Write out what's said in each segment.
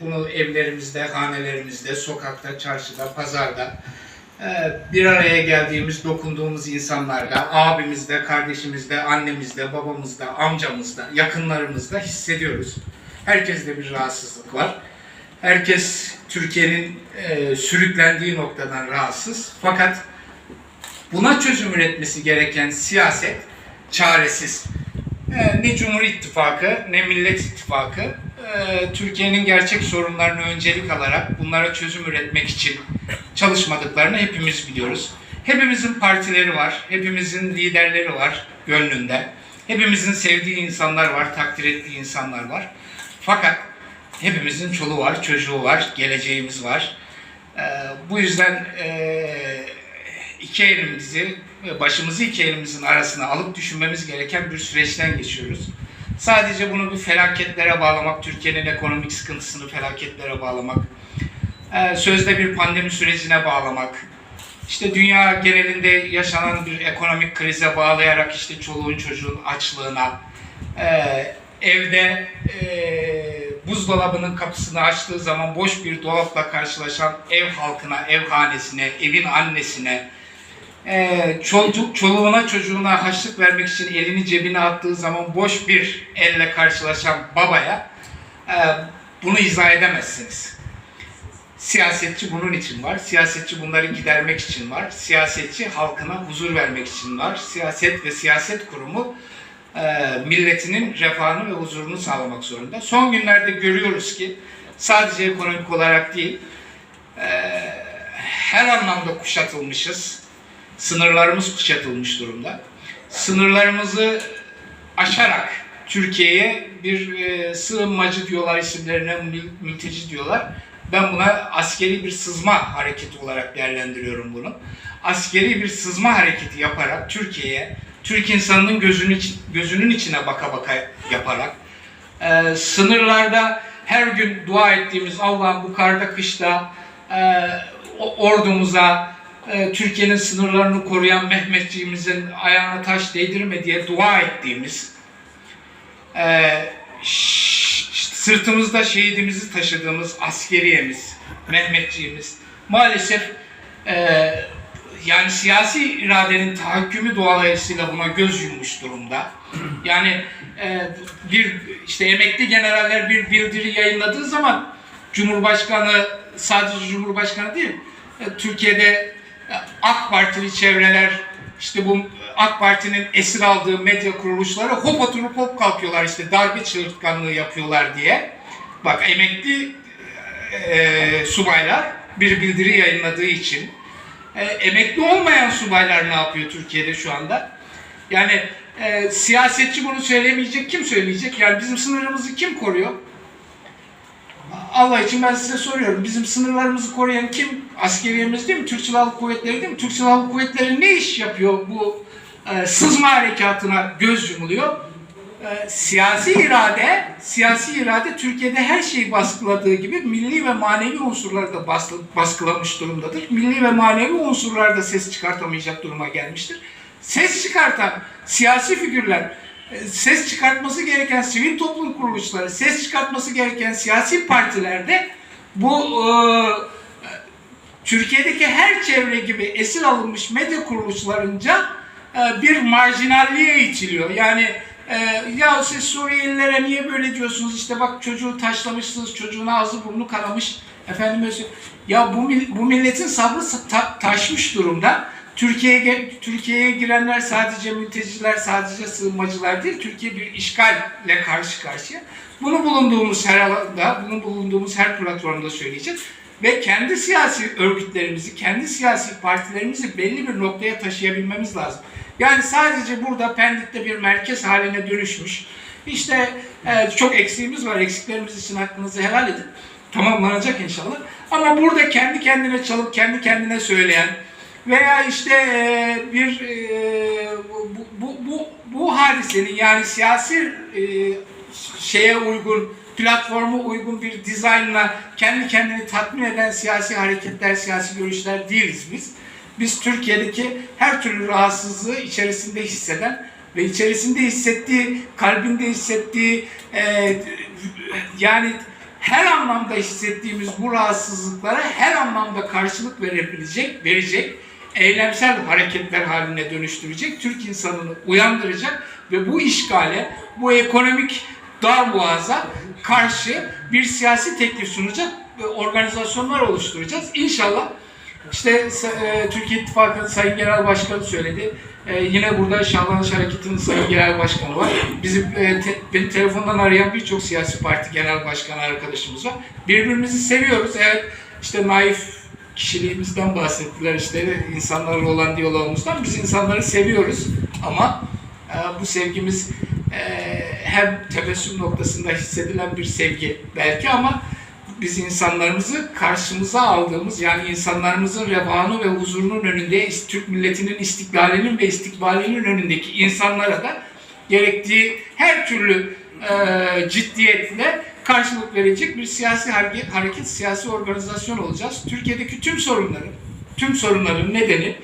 bunu evlerimizde, hanelerimizde, sokakta, çarşıda, pazarda e, bir araya geldiğimiz, dokunduğumuz insanlarda, abimizde, kardeşimizde, annemizde, babamızda, amcamızda, yakınlarımızda hissediyoruz. Herkeste bir rahatsızlık var. Herkes Türkiye'nin e, sürüklendiği noktadan rahatsız. Fakat buna çözüm üretmesi gereken siyaset çaresiz. Ee, ne Cumhur İttifakı ne Millet İttifakı e, Türkiye'nin gerçek sorunlarını öncelik alarak bunlara çözüm üretmek için çalışmadıklarını hepimiz biliyoruz. Hepimizin partileri var, hepimizin liderleri var gönlünde. Hepimizin sevdiği insanlar var, takdir ettiği insanlar var. Fakat hepimizin çoluğu var, çocuğu var, geleceğimiz var. Ee, bu yüzden e, iki elimizi, başımızı iki elimizin arasına alıp düşünmemiz gereken bir süreçten geçiyoruz. Sadece bunu bir felaketlere bağlamak, Türkiye'nin ekonomik sıkıntısını felaketlere bağlamak, e, sözde bir pandemi sürecine bağlamak, işte dünya genelinde yaşanan bir ekonomik krize bağlayarak işte çoluğun çocuğun açlığına, e, evde e, buzdolabının kapısını açtığı zaman boş bir dolapla karşılaşan ev halkına, ev hanesine, evin annesine, e, çocuk, çoluğuna çocuğuna haçlık vermek için elini cebine attığı zaman boş bir elle karşılaşan babaya e, bunu izah edemezsiniz. Siyasetçi bunun için var. Siyasetçi bunları gidermek için var. Siyasetçi halkına huzur vermek için var. Siyaset ve siyaset kurumu e, milletinin refahını ve huzurunu sağlamak zorunda. Son günlerde görüyoruz ki sadece ekonomik olarak değil, e, her anlamda kuşatılmışız. Sınırlarımız kuşatılmış durumda. Sınırlarımızı aşarak Türkiye'ye bir e, sığınmacı diyorlar isimlerine, mül- mülteci diyorlar. Ben buna askeri bir sızma hareketi olarak değerlendiriyorum bunu. Askeri bir sızma hareketi yaparak Türkiye'ye, Türk insanının gözünün, gözünün içine baka baka yaparak, e, sınırlarda her gün dua ettiğimiz Allah'ım bu karda kışta e, ordumuza, e, Türkiye'nin sınırlarını koruyan Mehmetçiğimizin ayağına taş değdirme diye dua ettiğimiz, e, sırtımızda şehidimizi taşıdığımız askeriyemiz, Mehmetçiğimiz maalesef e, yani siyasi iradenin tahakkümü dolayısıyla buna göz yummuş durumda. Yani e, bir işte emekli generaller bir bildiri yayınladığı zaman Cumhurbaşkanı sadece Cumhurbaşkanı değil e, Türkiye'de AK Partili çevreler işte bu AK Parti'nin esir aldığı medya kuruluşları hop oturup hop kalkıyorlar işte darbe çığırtkanlığı yapıyorlar diye. Bak emekli e, subaylar bir bildiri yayınladığı için e, emekli olmayan subaylar ne yapıyor Türkiye'de şu anda? Yani e, siyasetçi bunu söylemeyecek, kim söyleyecek? Yani bizim sınırımızı kim koruyor? Allah için ben size soruyorum. Bizim sınırlarımızı koruyan kim? Askeriyemiz değil mi? Türk Silahlı Kuvvetleri değil mi? Türk Silahlı Kuvvetleri ne iş yapıyor bu e, sızma harekatına göz yumuluyor? E, siyasi irade, siyasi irade Türkiye'de her şeyi baskıladığı gibi milli ve manevi unsurları da baskı, baskılamış durumdadır. Milli ve manevi unsurlar da ses çıkartamayacak duruma gelmiştir. Ses çıkartan siyasi figürler, ses çıkartması gereken sivil toplum kuruluşları, ses çıkartması gereken siyasi partilerde bu e, Türkiye'deki her çevre gibi esir alınmış medya kuruluşlarınca e, bir marjinalliğe itiliyor. Yani e, ya siz Suriyelilere niye böyle diyorsunuz? İşte bak çocuğu taşlamışsınız, çocuğun ağzı burnu kanamış. Efendim ya bu bu milletin sabrı sa- ta- taşmış durumda. Türkiye'ye Türkiye'ye girenler sadece mülteciler, sadece sığınmacılar değil. Türkiye bir işgalle karşı karşıya. Bunu bulunduğumuz her alanda, bunu bulunduğumuz her platformda söyleyeceğiz. Ve kendi siyasi örgütlerimizi, kendi siyasi partilerimizi belli bir noktaya taşıyabilmemiz lazım. Yani sadece burada Pendik'te bir merkez haline dönüşmüş. İşte e, çok eksiğimiz var. Eksiklerimiz için hakkınızı helal edin. Tamamlanacak inşallah. Ama burada kendi kendine çalıp kendi kendine söyleyen veya işte bir e, bu, bu, bu, bu hadisenin yani siyasi e, şeye uygun, platforma uygun bir dizaynla kendi kendini tatmin eden siyasi hareketler, siyasi görüşler değiliz biz. Biz Türkiye'deki her türlü rahatsızlığı içerisinde hisseden ve içerisinde hissettiği, kalbinde hissettiği e, yani her anlamda hissettiğimiz bu rahatsızlıklara her anlamda karşılık verebilecek, verecek, eylemsel hareketler haline dönüştürecek, Türk insanını uyandıracak ve bu işgale, bu ekonomik darboğaza karşı bir siyasi teklif sunacak ve organizasyonlar oluşturacağız. İnşallah işte e, Türkiye İttifakı Sayın Genel Başkanı söyledi. E, yine burada Şahlanış Hareketi'nin Sayın Genel Başkanı var. Bizim e, te, beni telefondan arayan birçok siyasi parti genel başkanı arkadaşımız var. Birbirimizi seviyoruz. Evet işte naif kişiliğimizden bahsettiler işte insanlarla olan diyalogumuzdan. Biz insanları seviyoruz ama e, bu sevgimiz e, hem tebessüm noktasında hissedilen bir sevgi belki ama biz insanlarımızı karşımıza aldığımız yani insanlarımızın refahını ve huzurunun önünde Türk milletinin istiklalinin ve istikbalinin önündeki insanlara da gerektiği her türlü e, ciddiyetle karşılık verecek bir siyasi hareket, hareket, siyasi organizasyon olacağız. Türkiye'deki tüm sorunların, tüm sorunların nedeni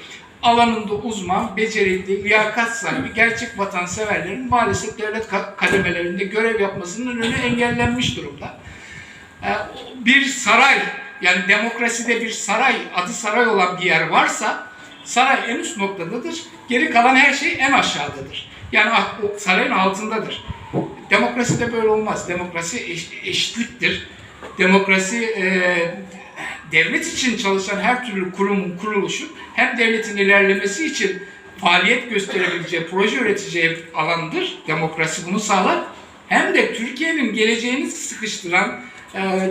alanında uzman, becerikli, liyakat sahibi, gerçek vatanseverlerin maalesef devlet kademelerinde görev yapmasının önü engellenmiş durumda. Ee, bir saray, yani demokraside bir saray, adı saray olan bir yer varsa saray en üst noktadadır, geri kalan her şey en aşağıdadır. Yani sarayın altındadır. Demokraside böyle olmaz. Demokrasi eş, eşitliktir. Demokrasi e, devlet için çalışan her türlü kurumun kuruluşu hem devletin ilerlemesi için faaliyet gösterebileceği, proje üreteceği alandır. Demokrasi bunu sağlar. Hem de Türkiye'nin geleceğini sıkıştıran, e,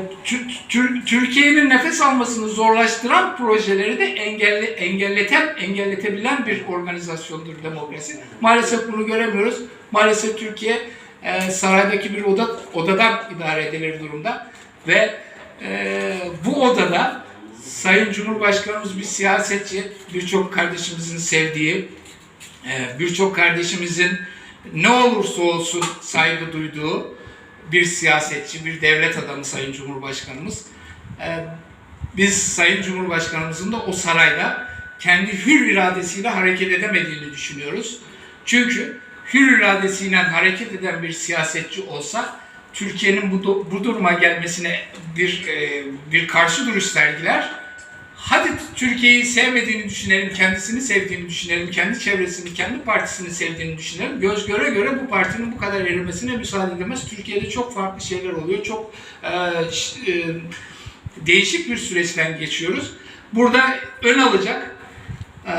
Türkiye'nin nefes almasını zorlaştıran projeleri de engelle, engelleten, engelletebilen bir organizasyondur demokrasi. Maalesef bunu göremiyoruz. Maalesef Türkiye e, saraydaki bir oda, odadan idare edilir durumda ve e, bu odada Sayın Cumhurbaşkanımız bir siyasetçi, birçok kardeşimizin sevdiği, e, birçok kardeşimizin ne olursa olsun saygı duyduğu bir siyasetçi, bir devlet adamı Sayın Cumhurbaşkanımız. E, biz Sayın Cumhurbaşkanımızın da o sarayda kendi hür iradesiyle hareket edemediğini düşünüyoruz. Çünkü hür iradesiyle hareket eden bir siyasetçi olsa Türkiye'nin bu, bu duruma gelmesine bir e, bir karşı duruş sergiler. Hadi Türkiye'yi sevmediğini düşünelim, kendisini sevdiğini düşünelim, kendi çevresini, kendi partisini sevdiğini düşünelim. Göz göre göre bu partinin bu kadar erimesine müsaade edemez. Türkiye'de çok farklı şeyler oluyor. Çok e, e, değişik bir süreçten geçiyoruz. Burada ön alacak, e,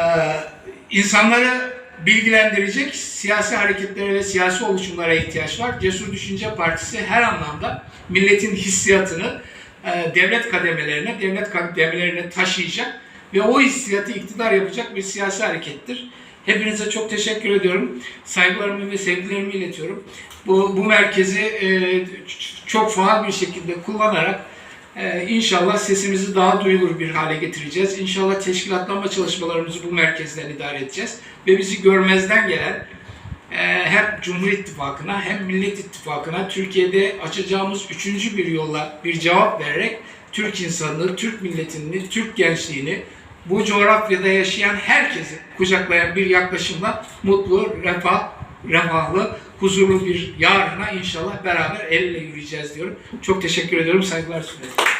insanları bilgilendirecek siyasi hareketlere ve siyasi oluşumlara ihtiyaç var. Cesur Düşünce Partisi her anlamda milletin hissiyatını e, devlet kademelerine, devlet kademelerine taşıyacak ve o hissiyatı iktidar yapacak bir siyasi harekettir. Hepinize çok teşekkür ediyorum. Saygılarımı ve sevgilerimi iletiyorum. Bu, bu merkezi e, çok faal bir şekilde kullanarak ee, inşallah sesimizi daha duyulur bir hale getireceğiz. İnşallah teşkilatlanma çalışmalarımızı bu merkezden idare edeceğiz. Ve bizi görmezden gelen e, hem Cumhur İttifakı'na hem Millet İttifakı'na Türkiye'de açacağımız üçüncü bir yolla bir cevap vererek Türk insanını, Türk milletini, Türk gençliğini, bu coğrafyada yaşayan herkesi kucaklayan bir yaklaşımla mutlu, refah, refahlı, huzurlu bir yarına inşallah beraber el ele yürüyeceğiz diyorum. Çok teşekkür ediyorum. Saygılar sunuyorum.